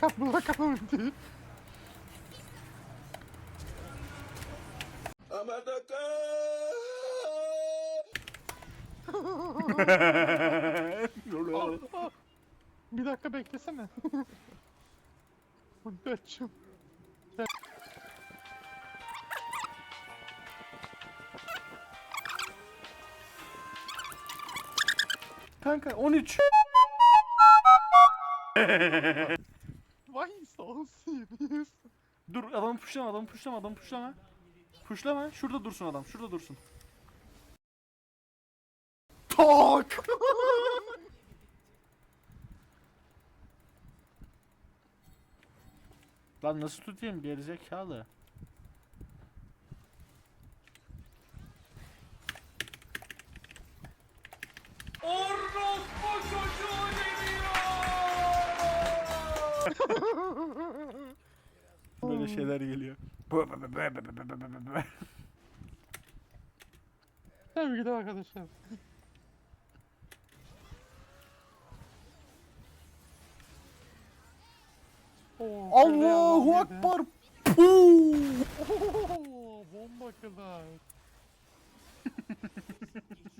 Kapıda kalmadı. Bir dakika beklesene. Bunu açım. Kanka 13. Dur adamı puşlama adamı puşlama adamı puşlama. Puşlama şurada dursun adam şurada dursun. Tak. Lan nasıl tutayım gerizekalı. böyle şeyler geliyor. Sevgili de arkadaşlar. Oo, Allahu fena hamleydi. Akbar. Puu. Oo, Bomba kadar.